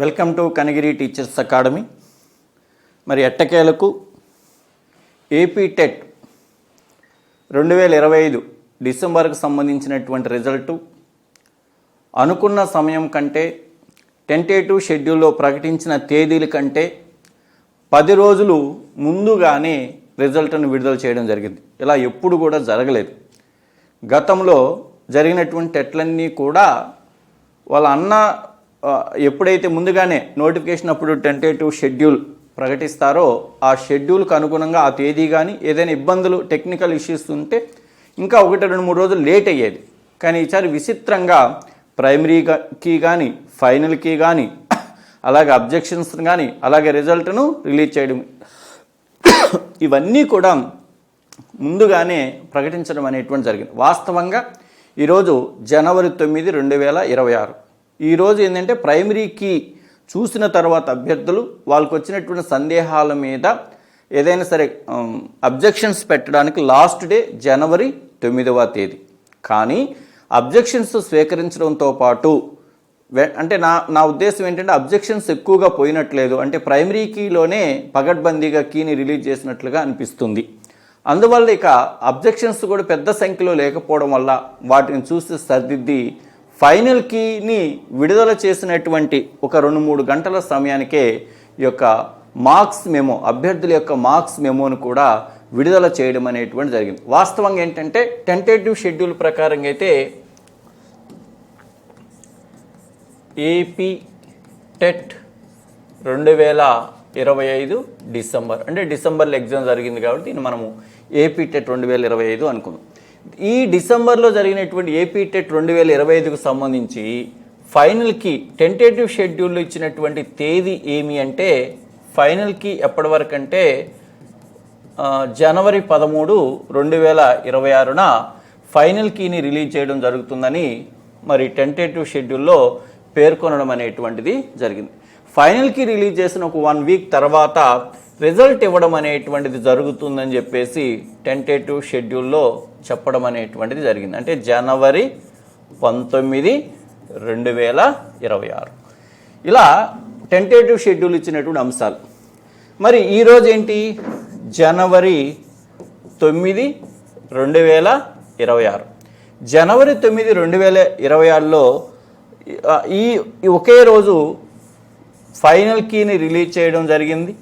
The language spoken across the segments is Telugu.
Welcome to Kanigiri teachers academy. మరి ఎట్టకేలకు ఏపీ టెట్ రెండు వేల ఇరవై ఐదు డిసెంబర్కు సంబంధించినటువంటి రిజల్టు. అనుకున్న సమయం కంటే టెంటేటివ్ షెడ్యూల్లో ప్రకటించిన తేదీల కంటే పది రోజులు ముందుగానే రిజల్ట్ను విడుదల చేయడం జరిగింది. ఇలా ఎప్పుడు కూడా జరగలేదు. గతంలో జరిగినటువంటి టెట్లన్నీ కూడా వాళ్ళ అన్న ఎప్పుడైతే ముందుగానే నోటిఫికేషన్ అప్పుడు టెంటేటివ్ షెడ్యూల్ ప్రకటిస్తారో ఆ షెడ్యూల్కి అనుగుణంగా ఆ తేదీ కానీ ఏదైనా ఇబ్బందులు టెక్నికల్ ఇష్యూస్ ఉంటే ఇంకా ఒకటి రెండు మూడు రోజులు లేట్ అయ్యేది. కానీ ఈసారి విచిత్రంగా ప్రైమరీకి కానీ ఫైనల్కి కానీ అలాగే అబ్జెక్షన్స్ కానీ అలాగే రిజల్ట్ను రిలీజ్ చేయడం. ఇవన్నీ కూడా ముందుగానే ప్రకటించడం అనేటువంటి జరిగింది. వాస్తవంగా ఈరోజు జనవరి తొమ్మిది రెండు వేల ఇరవై ఆరు. ఈరోజు ఏంటంటే ప్రైమరీ కీ చూసిన తర్వాత అభ్యర్థులు వాళ్ళకు వచ్చినటువంటి సందేహాల మీద ఏదైనా సరే అబ్జెక్షన్స్ పెట్టడానికి లాస్ట్ డే జనవరి తొమ్మిదవ తేదీ. కానీ అబ్జెక్షన్స్ స్వీకరించడంతో పాటు వె- అంటే నా నా ఉద్దేశం ఏంటంటే అబ్జెక్షన్స్ ఎక్కువగా పోయినట్లేదు. అంటే ప్రైమరీ కీలోనే పగడ్బందీగా కీని రిలీజ్ చేసినట్లుగా అనిపిస్తుంది. అందువల్ల ఇక అబ్జెక్షన్స్ కూడా పెద్ద సంఖ్యలో లేకపోవడం వల్ల వాటిని చూసి సర్దిద్ది ఫైనల్ కీని విడుదల చేసినటువంటి ఒక రెండు మూడు గంటల సమయానికే ఈ యొక్క మార్క్స్ మెమో అభ్యర్థుల యొక్క మార్క్స్ మెమోను కూడా విడుదల చేయడం అనేటువంటి జరిగింది. వాస్తవంగా ఏంటంటే టెంటేటివ్ షెడ్యూల్ ప్రకారంగా అయితే ఏపీ టెట్ రెండు వేల ఇరవై ఐదు డిసెంబర్. అంటే డిసెంబర్లో ఎగ్జామ్ జరిగింది కాబట్టి దీన్ని మనము ఏపీ టెట్ రెండు వేల ఇరవై ఐదు అనుకుందాం. ఈ డిసెంబర్లో జరిగినటువంటి ఏపీ టెట్ రెండు వేల ఇరవై ఐదుకు సంబంధించి ఫైనల్కి టెంటేటివ్ షెడ్యూల్లో ఇచ్చినటువంటి తేదీ ఏమి అంటే ఫైనల్కి ఎప్పటి వరకు అంటే జనవరి పదమూడు రెండు వేల ఇరవై ఆరున ఫైనల్ కీని రిలీజ్ చేయడం జరుగుతుందని మరి టెంటేటివ్ షెడ్యూల్లో పేర్కొనడం అనేటువంటిది జరిగింది. ఫైనల్ కీ రిలీజ్ చేసిన ఒక వన్ వీక్ తర్వాత రిజల్ట్ ఇవ్వడం అనేటువంటిది జరుగుతుందని చెప్పేసి టెంటేటివ్ షెడ్యూల్లో చెప్పడం అనేటువంటిది జరిగింది. అంటే జనవరి పంతొమ్మిది రెండు వేల ఇరవై ఆరు. ఇలా టెంటేటివ్ షెడ్యూల్ ఇచ్చినటువంటి అంశాలు. మరి ఈరోజు ఏంటి? జనవరి తొమ్మిది రెండు వేల ఇరవై ఆరు. జనవరి తొమ్మిది రెండు వేల ఇరవై ఆరులో ఈ ఒకే రోజు ఫైనల్ కీని రిలీజ్ చేయడం జరిగింది.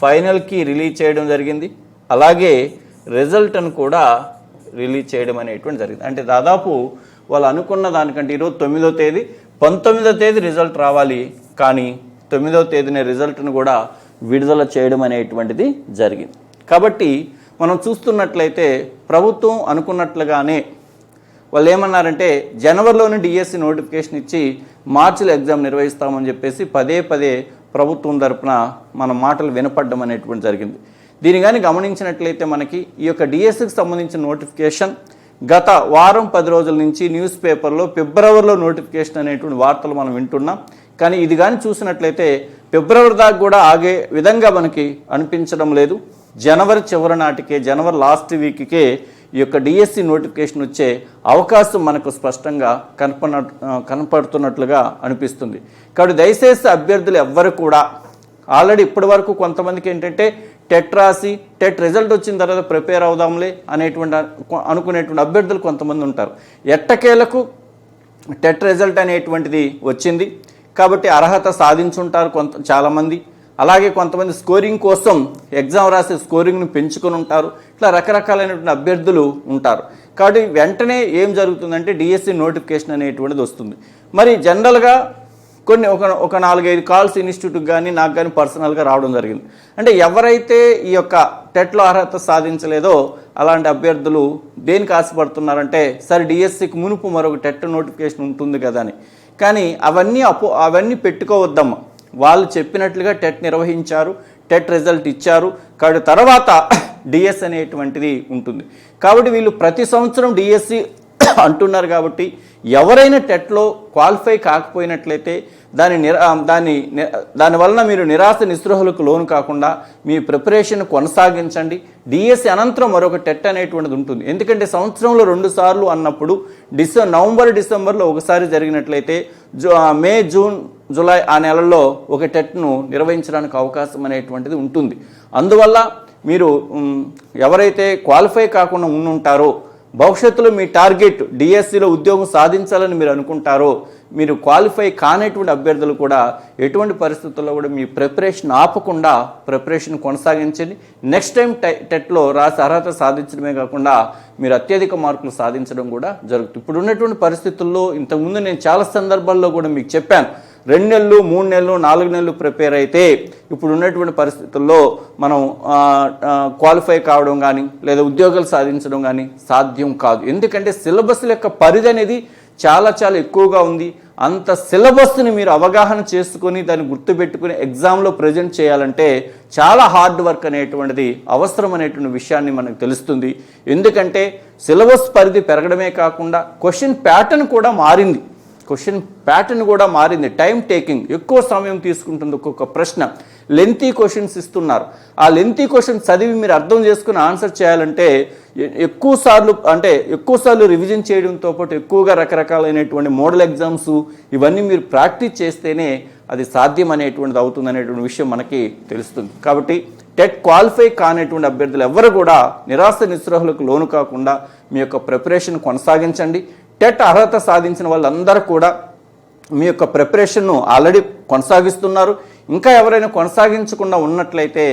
ఫైనల్కి రిలీజ్ చేయడం జరిగింది. అలాగే రిజల్ట్ను కూడా రిలీజ్ చేయడం అనేటువంటి జరిగింది. అంటే దాదాపు వాళ్ళు అనుకున్న దానికంటే ఈరోజు తొమ్మిదో తేదీ పంతొమ్మిదో తేదీ రిజల్ట్ రావాలి కానీ తొమ్మిదో తేదీన రిజల్ట్ను కూడా విడుదల చేయడం అనేటువంటిది జరిగింది. కాబట్టి మనం చూస్తున్నట్లయితే ప్రభుత్వం అనుకున్నట్లుగానే వాళ్ళు ఏమన్నారంటే జనవరిలోనే డిఎస్సి నోటిఫికేషన్ ఇచ్చి మార్చిలో ఎగ్జామ్ నిర్వహిస్తామని చెప్పేసి పదే పదే ప్రభుత్వం తరపున మన మాటలు వినపడడం అనేటువంటి జరిగింది. దీని కానీ గమనించినట్లయితే మనకి ఈ యొక్క డిఎస్సికి సంబంధించిన నోటిఫికేషన్ గత వారం పది రోజుల నుంచి న్యూస్ పేపర్లో ఫిబ్రవరిలో నోటిఫికేషన్ అనేటువంటి వార్తలు మనం వింటున్నాం. కానీ ఇది కానీ చూసినట్లయితే ఫిబ్రవరి దాకా కూడా ఆగే విధంగా మనకి అనిపించడం లేదు. జనవరి చివరి నాటికే జనవరి లాస్ట్ వీక్కే ఈ యొక్క డిఎస్సి నోటిఫికేషన్ వచ్చే అవకాశం మనకు స్పష్టంగా కనపడ కనపడుతున్నట్లుగా అనిపిస్తుంది. కాబట్టి దయచేసి అభ్యర్థులు ఎవ్వరు కూడా ఆల్రెడీ ఇప్పటి వరకు కొంతమందికి ఏంటంటే టెట్ రాసి టెట్ రిజల్ట్ వచ్చిన తర్వాత ప్రిపేర్ అవుదాంలే అనేటువంటి అనుకునేటువంటి అభ్యర్థులు కొంతమంది ఉంటారు. ఎట్టకేలకు టెట్ రిజల్ట్ అనేటువంటిది వచ్చింది. కాబట్టి అర్హత సాధించుంటారు కొంత చాలామంది. అలాగే కొంతమంది స్కోరింగ్ కోసం ఎగ్జామ్ రాసే స్కోరింగ్ను పెంచుకొని ఉంటారు. ఇట్లా రకరకాలైనటువంటి అభ్యర్థులు ఉంటారు. కాబట్టి వెంటనే ఏం జరుగుతుందంటే డిఎస్సి నోటిఫికేషన్ అనేటువంటిది వస్తుంది. మరి జనరల్గా కొన్ని ఒక ఒక నాలుగైదు కాల్స్ ఇన్స్టిట్యూట్కి కానీ నాకు కానీ పర్సనల్గా రావడం జరిగింది. అంటే ఎవరైతే ఈ యొక్క టెట్లో అర్హత సాధించలేదో అలాంటి అభ్యర్థులు దేనికి ఆశపడుతున్నారంటే సరే డిఎస్సికి మునుపు మరొక టెట్ నోటిఫికేషన్ ఉంటుంది కదా అని. కానీ అవన్నీ అపో అవన్నీ పెట్టుకోవద్దమ్మా. వాళ్ళు చెప్పినట్లుగా టెట్ నిర్వహించారు టెట్ రిజల్ట్ ఇచ్చారు. కాబట్టి తర్వాత డిఎస్ అనేటువంటిది ఉంటుంది. కాబట్టి వీళ్ళు ప్రతి సంవత్సరం డిఎస్సి అంటున్నారు కాబట్టి ఎవరైనా టెట్లో క్వాలిఫై కాకపోయినట్లయితే దాని నిరా దాని దానివలన మీరు నిరాశ నిస్పృహలకు లోను కాకుండా మీ ప్రిపరేషన్ కొనసాగించండి. డిఎస్సి అనంతరం మరొక టెట్ అనేటువంటిది ఉంటుంది. ఎందుకంటే సంవత్సరంలో రెండు సార్లు అన్నప్పుడు డిసె నవంబర్ డిసెంబర్లో ఒకసారి జరిగినట్లయితే జూ మే జూన్ జూలై ఆ నెలల్లో ఒక టెట్ను నిర్వహించడానికి అవకాశం అనేటువంటిది ఉంటుంది. అందువల్ల మీరు ఎవరైతే క్వాలిఫై కాకుండా ఉండుంటారో భవిష్యత్తులో మీ టార్గెట్ డిఎస్సిలో ఉద్యోగం సాధించాలని మీరు అనుకుంటారో మీరు క్వాలిఫై కానటువంటి అభ్యర్థులు కూడా ఎటువంటి పరిస్థితుల్లో కూడా మీ ప్రిపరేషన్ ఆపకుండా ప్రిపరేషన్ కొనసాగించండి. నెక్స్ట్ టైం టె- టెట్లో రాసి అర్హత సాధించడమే కాకుండా మీరు అత్యధిక మార్కులు సాధించడం కూడా జరుగుతుంది. ఇప్పుడు ఉన్నటువంటి పరిస్థితుల్లో ఇంతకుముందు నేను చాలా సందర్భాల్లో కూడా మీకు చెప్పాను రెండు నెలలు మూడు నెలలు నాలుగు నెలలు ప్రిపేర్ అయితే ఇప్పుడు ఉన్నటువంటి పరిస్థితుల్లో మనం క్వాలిఫై కావడం కానీ లేదా ఉద్యోగాలు సాధించడం కానీ సాధ్యం కాదు. ఎందుకంటే సిలబస్ యొక్క పరిధి అనేది చాలా చాలా ఎక్కువగా ఉంది. అంత సిలబస్ని మీరు అవగాహన చేసుకొని దాన్ని గుర్తుపెట్టుకుని ఎగ్జామ్లో ప్రజెంట్ చేయాలంటే చాలా హార్డ్ వర్క్ అనేటువంటిది అవసరం అనేటువంటి విషయాన్ని మనకు తెలుస్తుంది. ఎందుకంటే సిలబస్ పరిధి పెరగడమే కాకుండా క్వశ్చన్ ప్యాటర్న్ కూడా మారింది. క్వశ్చన్ ప్యాటర్న్ కూడా మారింది. టైం టేకింగ్ ఎక్కువ సమయం తీసుకుంటుంది ఒక్కొక్క ప్రశ్న. లెంతీ క్వశ్చన్స్ ఇస్తున్నారు. ఆ లెంతీ క్వశ్చన్ చదివి మీరు అర్థం చేసుకుని ఆన్సర్ చేయాలంటే ఎక్కువ సార్లు అంటే ఎక్కువ సార్లు రివిజన్ చేయడంతో పాటు ఎక్కువగా రకరకాలైనటువంటి మోడల్ ఎగ్జామ్స్ ఇవన్నీ మీరు ప్రాక్టీస్ చేస్తేనే అది సాధ్యం అనేటువంటిది అవుతుంది అనేటువంటి విషయం మనకి తెలుస్తుంది. కాబట్టి టెట్ క్వాలిఫై కానటువంటి అభ్యర్థులు ఎవరు కూడా నిరాశ నిస్సృహలకు లోను కాకుండా మీ యొక్క ప్రిపరేషన్ కొనసాగించండి. టెట్ అర్హత సాధించిన వాళ్ళందరూ కూడా మీ యొక్క ప్రిపరేషన్ను ఆల్రెడీ కొనసాగిస్తున్నారు. ఇంకా ఎవరైనా కొనసాగించకుండా ఉన్నట్లయితే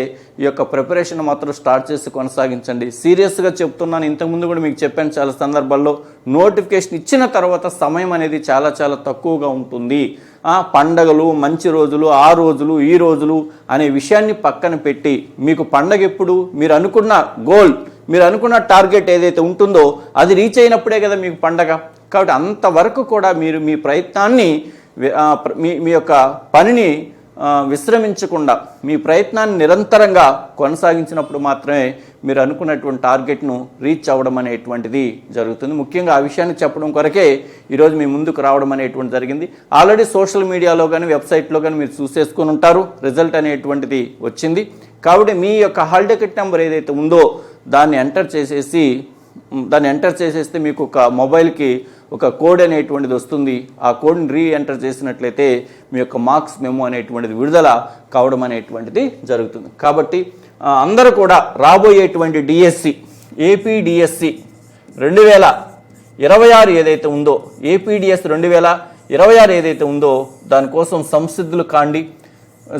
ఈ యొక్క ప్రిపరేషన్ మాత్రం స్టార్ట్ చేసి కొనసాగించండి. సీరియస్గా చెప్తున్నాను ఇంతకుముందు కూడా మీకు చెప్పాను చాలా సందర్భాల్లో నోటిఫికేషన్ ఇచ్చిన తర్వాత సమయం అనేది చాలా చాలా తక్కువగా ఉంటుంది. పండగలు మంచి రోజులు ఆ రోజులు ఈ రోజులు అనే విషయాన్ని పక్కన పెట్టి మీకు పండగ ఎప్పుడు మీరు అనుకున్న గోల్ మీరు అనుకున్న టార్గెట్ ఏదైతే ఉంటుందో అది రీచ్ అయినప్పుడే కదా మీకు పండగ. కాబట్టి అంతవరకు కూడా మీరు మీ ప్రయత్నాన్ని మీ మీ యొక్క పనిని విశ్రమించకుండా మీ ప్రయత్నాన్ని నిరంతరంగా కొనసాగించినప్పుడు మాత్రమే మీరు అనుకున్నటువంటి టార్గెట్ను రీచ్ అవ్వడం అనేటువంటిది జరుగుతుంది. ముఖ్యంగా ఆ విషయాన్ని చెప్పడం కొరకే ఈరోజు మీ ముందుకు రావడం అనేటువంటి జరిగింది. ఆల్రెడీ సోషల్ మీడియాలో కానీ వెబ్సైట్లో కానీ మీరు చూసేసుకొని ఉంటారు. రిజల్ట్ అనేటువంటిది వచ్చింది. కాబట్టి మీ యొక్క హాల్ టికెట్ నెంబర్ ఏదైతే ఉందో దాన్ని ఎంటర్ చేసేసి దాన్ని ఎంటర్ చేసేస్తే మీకు ఒక మొబైల్కి ఒక కోడ్ అనేటువంటిది వస్తుంది. ఆ కోడ్ని రీ ఎంటర్ చేసినట్లయితే మీ యొక్క మార్క్స్ మెమో అనేటువంటిది విడుదల కావడం అనేటువంటిది జరుగుతుంది. కాబట్టి అందరూ కూడా రాబోయేటువంటి డిఎస్సి ఏపీ డిఎస్సి రెండు వేల ఇరవై ఆరు ఏదైతే ఉందో ఏపీడిఎస్ రెండు వేల ఇరవై ఆరు ఏదైతే ఉందో దానికోసం సంసిద్ధులు కాండి.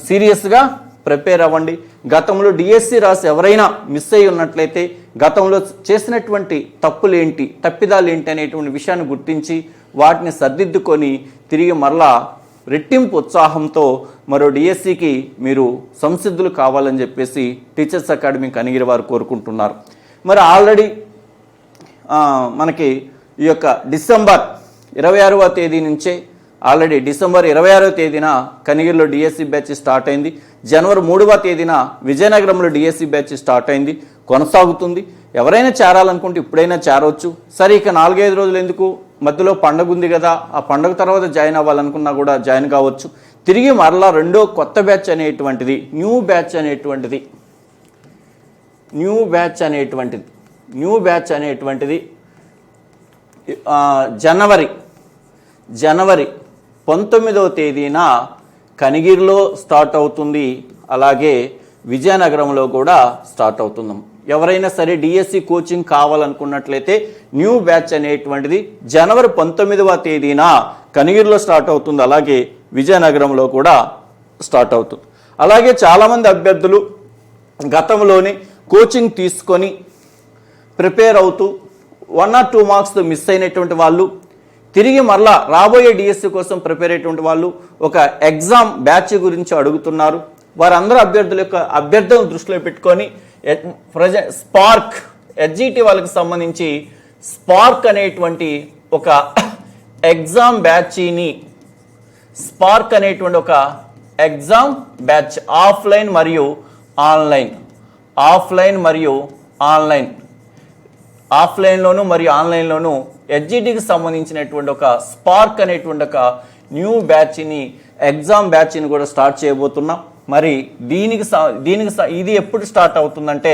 సీరియస్గా ప్రిపేర్ అవ్వండి. గతంలో డిఎస్సి రాసి ఎవరైనా మిస్ అయి ఉన్నట్లయితే గతంలో చేసినటువంటి తప్పులు ఏంటి తప్పిదాలు ఏంటి అనేటువంటి విషయాన్ని గుర్తించి వాటిని సర్దిద్దుకొని తిరిగి మరలా రెట్టింపు ఉత్సాహంతో మరో డిఎస్సికి మీరు సంసిద్ధులు కావాలని చెప్పేసి టీచర్స్ అకాడమీ కనిగిరి వారు కోరుకుంటున్నారు. మరి ఆల్రెడీ మనకి ఈ యొక్క డిసెంబర్ ఇరవై ఆరవ తేదీ నుంచే ఆల్రెడీ డిసెంబర్ ఇరవై ఆరో తేదీన కనిగిరిలో డిఎస్సి బ్యాచ్ స్టార్ట్ అయింది. జనవరి మూడవ తేదీన విజయనగరంలో డిఎస్సి బ్యాచ్ స్టార్ట్ అయింది. కొనసాగుతుంది. ఎవరైనా చేరాలనుకుంటే ఇప్పుడైనా చేరవచ్చు సరే ఇక నాలుగైదు రోజులు ఎందుకు? మధ్యలో పండగ ఉంది కదా. ఆ పండగ తర్వాత జాయిన్ అవ్వాలనుకున్నా కూడా జాయిన్ కావచ్చు. తిరిగి మరలా రెండో కొత్త బ్యాచ్ అనేటువంటిది న్యూ బ్యాచ్ అనేటువంటిది న్యూ బ్యాచ్ అనేటువంటిది న్యూ బ్యాచ్ అనేటువంటిది జనవరి జనవరి పంతొమ్మిదవ తేదీన కనిగిరిలో స్టార్ట్ అవుతుంది. అలాగే విజయనగరంలో కూడా స్టార్ట్ అవుతుంది. ఎవరైనా సరే డిఎస్సి కోచింగ్ కావాలనుకున్నట్లయితే న్యూ బ్యాచ్ అనేటువంటిది జనవరి పంతొమ్మిదవ తేదీన కనిగిరిలో స్టార్ట్ అవుతుంది. అలాగే విజయనగరంలో కూడా స్టార్ట్ అవుతుంది. అలాగే చాలామంది అభ్యర్థులు గతంలోనే కోచింగ్ తీసుకొని ప్రిపేర్ అవుతూ one or two marks miss అయినటువంటి వాళ్ళు తిరిగి మరలా రాబోయే డిఎస్సి కోసం ప్రిపేర్ అయ్యేటువంటి వాళ్ళు ఒక ఎగ్జామ్ బ్యాచ్ గురించి అడుగుతున్నారు. వారందరూ అభ్యర్థుల యొక్క అభ్యర్థులను దృష్టిలో పెట్టుకొని ప్రజ స్పార్క్ ఎస్జిటి వాళ్ళకి సంబంధించి స్పార్క్ అనేటువంటి ఒక ఎగ్జామ్ బ్యాచీని స్పార్క్ అనేటువంటి ఒక ఎగ్జామ్ బ్యాచ్ ఆఫ్లైన్ మరియు ఆన్లైన్ ఆఫ్లైన్ మరియు ఆన్లైన్ ఆఫ్లైన్లోను మరియు ఆన్లైన్లోను హెచ్జిటికి సంబంధించినటువంటి ఒక స్పార్క్ అనేటువంటి ఒక న్యూ బ్యాచ్ని ఎగ్జామ్ బ్యాచ్ని కూడా స్టార్ట్ చేయబోతున్నాం. మరి దీనికి స- దీనికి స- ఇది ఎప్పుడు స్టార్ట్ అవుతుందంటే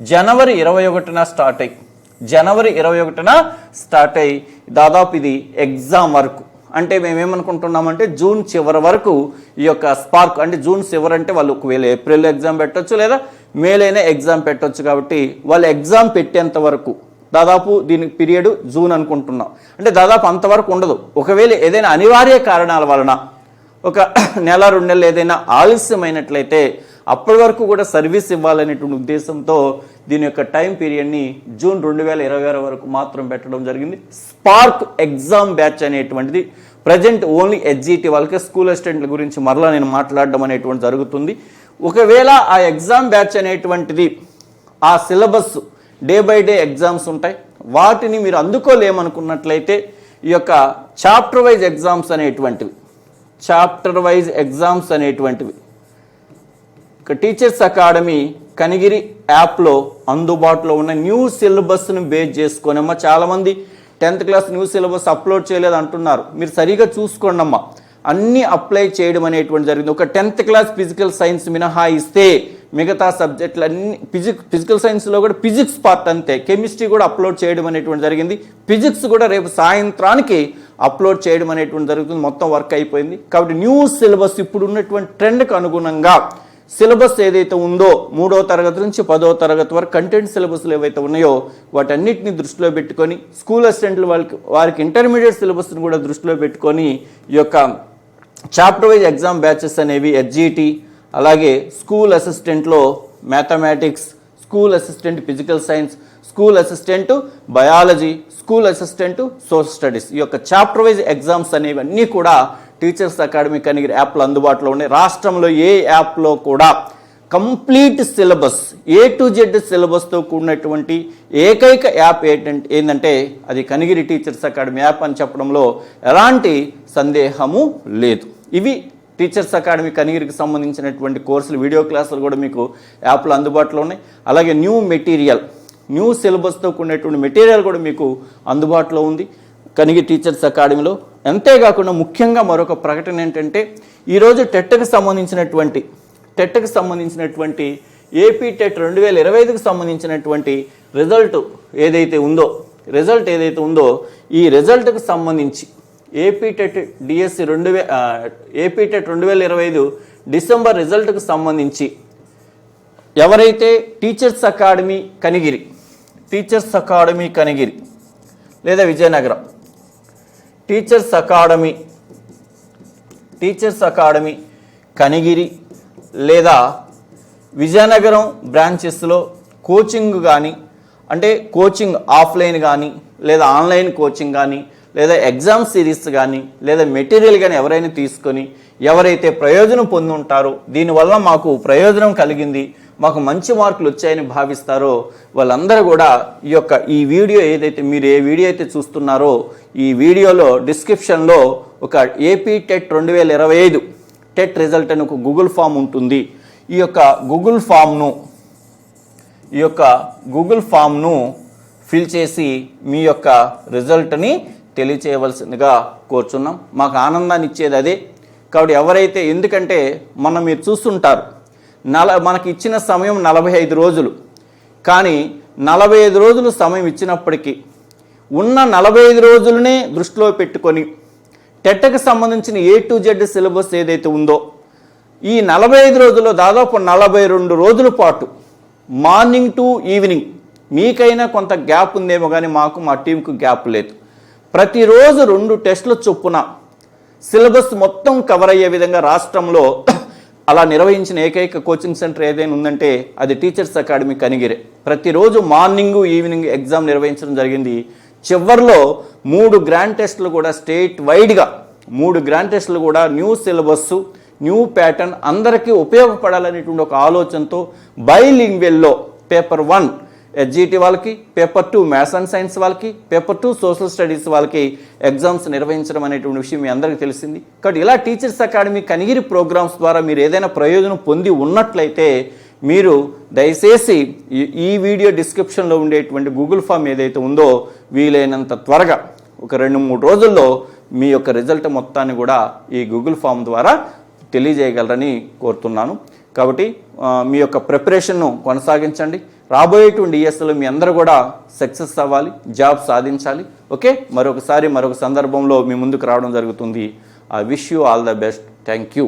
జనవరి ఇరవై ఒకటిన స్టార్ట్ అయ్యి జనవరి ఇరవై ఒకటిన స్టార్ట్ అయ్యి దాదాపు ఇది ఎగ్జామ్ వరకు. అంటే మేమేమనుకుంటున్నామంటే జూన్ చివరి వరకు ఈ యొక్క స్పార్క్ అంటే జూన్ చివరి అంటే వాళ్ళు ఒకవేళ ఏప్రిల్ ఎగ్జామ్ పెట్టొచ్చు లేదా మేలైనా ఎగ్జామ్ పెట్టవచ్చు కాబట్టి వాళ్ళు ఎగ్జామ్ పెట్టేంత వరకు దాదాపు దీనికి పీరియడ్ జూన్ అనుకుంటున్నాం. అంటే దాదాపు అంతవరకు ఉండదు. ఒకవేళ ఏదైనా అనివార్య కారణాల వలన ఒక నెల రెండు నెలలు ఏదైనా ఆలస్యమైనట్లయితే అప్పటి వరకు కూడా సర్వీస్ ఇవ్వాలనేటువంటి ఉద్దేశంతో దీని యొక్క టైం పీరియడ్ని జూన్ రెండు వేల ఇరవై ఆరు వరకు మాత్రం పెట్టడం జరిగింది. స్పార్క్ ఎగ్జామ్ బ్యాచ్ అనేటువంటిది ప్రజెంట్ ఓన్లీ హెచ్జిటి వాళ్ళకి స్కూల్ అసిస్టెంట్ల గురించి మరలా నేను మాట్లాడడం అనేటువంటి జరుగుతుంది. ఒకవేళ ఆ ఎగ్జామ్ బ్యాచ్ అనేటువంటిది ఆ syllabus day by day exams ఉంటాయి. వాటిని మీరు అందుకోలేమనుకున్నట్లయితే ఈ యొక్క చాప్టర్ వైజ్ ఎగ్జామ్స్ అనేటువంటివి చాప్టర్ వైజ్ ఎగ్జామ్స్ అనేటువంటివి. ఇక టీచర్స్ అకాడమీ కనిగిరి యాప్లో అందుబాటులో ఉన్న న్యూ సిలబస్ను బేస్ చేసుకోనమ్మా చాలామంది tenth class new syllabus upload చేయలేదు అంటున్నారు మీరు సరిగా చూసుకోండి అమ్మా. అన్నీ అప్లై చేయడం అనేటువంటి జరిగింది. ఒక టెన్త్ క్లాస్ ఫిజికల్ సైన్స్ మినహాయిస్తే మిగతా సబ్జెక్టులు అన్ని ఫిజిక్ ఫిజికల్ సైన్స్లో కూడా ఫిజిక్స్ పార్ట్ అంతే. కెమిస్ట్రీ కూడా అప్లోడ్ చేయడం అనేటువంటి జరిగింది. ఫిజిక్స్ కూడా రేపు సాయంత్రానికి అప్లోడ్ చేయడం అనేటువంటి జరుగుతుంది. మొత్తం వర్క్ అయిపోయింది. కాబట్టి న్యూ సిలబస్ ఇప్పుడు ఉన్నటువంటి ట్రెండ్కి అనుగుణంగా సిలబస్ ఏదైతే ఉందో మూడో తరగతి నుంచి పదో తరగతి వరకు కంటెంట్ సిలబస్లు ఏవైతే ఉన్నాయో వాటన్నిటిని దృష్టిలో పెట్టుకొని స్కూల్ అసిస్టెంట్లు వాళ్ళకి వారికి ఇంటర్మీడియట్ సిలబస్ని కూడా దృష్టిలో పెట్టుకొని ఈ యొక్క చాప్టర్ వైజ్ ఎగ్జామ్ బ్యాచెస్ అనేవి హెచ్జిటి అలాగే school అసిస్టెంట్లో mathematics school assistant physical science school assistant biology school assistant social studies ఈ యొక్క చాప్టర్ వైజ్ ఎగ్జామ్స్ అనేవన్నీ కూడా టీచర్స్ అకాడమీ కనిగిరి యాప్లు అందుబాటులో ఉన్నాయి. రాష్ట్రంలో ఏ యాప్లో కూడా complete syllabus A to Z సిలబస్తో కూడినటువంటి ఏకైక యాప్ ఏంటంటే ఏంటంటే అది కనిగిరి టీచర్స్ అకాడమీ యాప్ అని చెప్పడంలో ఎలాంటి సందేహము లేదు. ఇవి టీచర్స్ అకాడమీ కనిగిరికి సంబంధించినటువంటి కోర్సులు వీడియో క్లాసులు కూడా మీకు యాప్లో అందుబాటులో ఉన్నాయి. అలాగే న్యూ మెటీరియల్ న్యూ సిలబస్తో కూడినటువంటి మెటీరియల్ కూడా మీకు అందుబాటులో ఉంది. కనిగి టీచర్స్ అకాడమీలో. అంతేకాకుండా ముఖ్యంగా మరొక ప్రకటన ఏంటంటే ఈరోజు టెట్కి సంబంధించినటువంటి టెట్కి సంబంధించినటువంటి ఏపీ టెట్ రెండు వేల ఇరవై ఐదుకు సంబంధించినటువంటి రిజల్ట్ ఏదైతే ఉందో రిజల్ట్ ఏదైతే ఉందో ఈ రిజల్ట్కు సంబంధించి ఏపీ టెట్ డిఎస్సి రెండు వే ఏపీ టెట్ రెండు వేల ఇరవై ఐదు డిసెంబర్ రిజల్ట్కు సంబంధించి ఎవరైతే teachers academy Kanigiri teachers academy Kanigiri లేదా Vizianagaram teachers academy teachers academy Kanigiri లేదా విజయనగరం బ్రాంచెస్లో కోచింగ్ కానీ అంటే కోచింగ్ ఆఫ్లైన్ కానీ లేదా ఆన్లైన్ కోచింగ్ కానీ లేదా ఎగ్జామ్ సిరీస్ కానీ లేదా మెటీరియల్ కానీ ఎవరైనా తీసుకొని ఎవరైతే ప్రయోజనం పొంది ఉంటారో దీనివల్ల మాకు ప్రయోజనం కలిగింది మాకు మంచి మార్కులు వచ్చాయని భావిస్తారో వాళ్ళందరూ కూడా ఈ యొక్క ఈ వీడియో ఏదైతే మీరు ఏ వీడియో అయితే చూస్తున్నారో ఈ వీడియోలో డిస్క్రిప్షన్లో ఒక ఏపీ టెట్ రెండు వేల ఇరవై ఐదు టెట్ రిజల్ట్ అని ఒక గూగుల్ ఫామ్ ఉంటుంది. ఈ యొక్క గూగుల్ ఫామ్ను ఈ యొక్క గూగుల్ ఫామ్ను ఫిల్ చేసి మీ యొక్క రిజల్ట్ని తెలియచేయవలసిందిగా కోరుచున్నాం. మాకు ఆనందాన్ని ఇచ్చేది అదే. కాబట్టి ఎవరైతే ఎందుకంటే మనం మీరు చూస్తుంటారు నల మనకి ఇచ్చిన సమయం నలభై ఐదు రోజులు. కానీ నలభై ఐదు రోజులు సమయం ఇచ్చినప్పటికీ ఉన్న నలభై ఐదు రోజులనే దృష్టిలో పెట్టుకొని టెట్కి సంబంధించిన ఏ టు జెడ్ సిలబస్ ఏదైతే ఉందో ఈ నలభై ఐదు రోజుల్లో దాదాపు నలభై రెండు రోజుల పాటు మార్నింగ్ టు ఈవినింగ్ మీకైనా కొంత గ్యాప్ ఉందేమో కానీ మాకు మా టీంకు గ్యాప్ లేదు. ప్రతిరోజు రెండు టెస్టుల చొప్పున సిలబస్ మొత్తం కవర్ అయ్యే విధంగా రాష్ట్రంలో అలా నిర్వహించిన ఏకైక కోచింగ్ సెంటర్ ఏదైనా ఉందంటే అది టీచర్స్ అకాడమీ కనిగిరే. ప్రతిరోజు మార్నింగ్ ఈవినింగ్ ఎగ్జామ్ నిర్వహించడం జరిగింది. చివరిలో మూడు గ్రాండ్ టెస్టులు కూడా స్టేట్ వైడ్గా మూడు గ్రాండ్ టెస్టులు కూడా న్యూ సిలబస్ న్యూ ప్యాటర్న్ అందరికీ ఉపయోగపడాలనేటువంటి ఒక ఆలోచనతో బైలింగ్వెల్లో పేపర్ వన్ ఎస్జిటి వాళ్ళకి paper two maths and science వాళ్ళకి పేపర్ టూ సోషల్ స్టడీస్ వాళ్ళకి ఎగ్జామ్స్ నిర్వహించడం అనేటువంటి విషయం మీ అందరికీ తెలిసింది. కాబట్టి ఇలా టీచర్స్ అకాడమీ కనిగిరి ప్రోగ్రామ్స్ ద్వారా మీరు ఏదైనా ప్రయోజనం పొంది ఉన్నట్లయితే మీరు దయచేసి ఈ- ఈ వీడియో డిస్క్రిప్షన్లో ఉండేటువంటి గూగుల్ ఫామ్ ఏదైతే ఉందో వీలైనంత త్వరగా ఒక రెండు మూడు రోజుల్లో మీ యొక్క రిజల్ట్ మొత్తాన్ని కూడా ఈ గూగుల్ ఫామ్ ద్వారా తెలియజేయగలరని కోరుతున్నాను. కాబట్టి మీ యొక్క ప్రిపరేషన్ను కొనసాగించండి. రాబోయేటువంటి డిఎస్లో మీ అందరూ కూడా సక్సెస్ అవ్వాలి జాబ్ సాధించాలి ఓకే? మరొకసారి మరొక సందర్భంలో మీ ముందుకు రావడం జరుగుతుంది. I wish you all the best thank you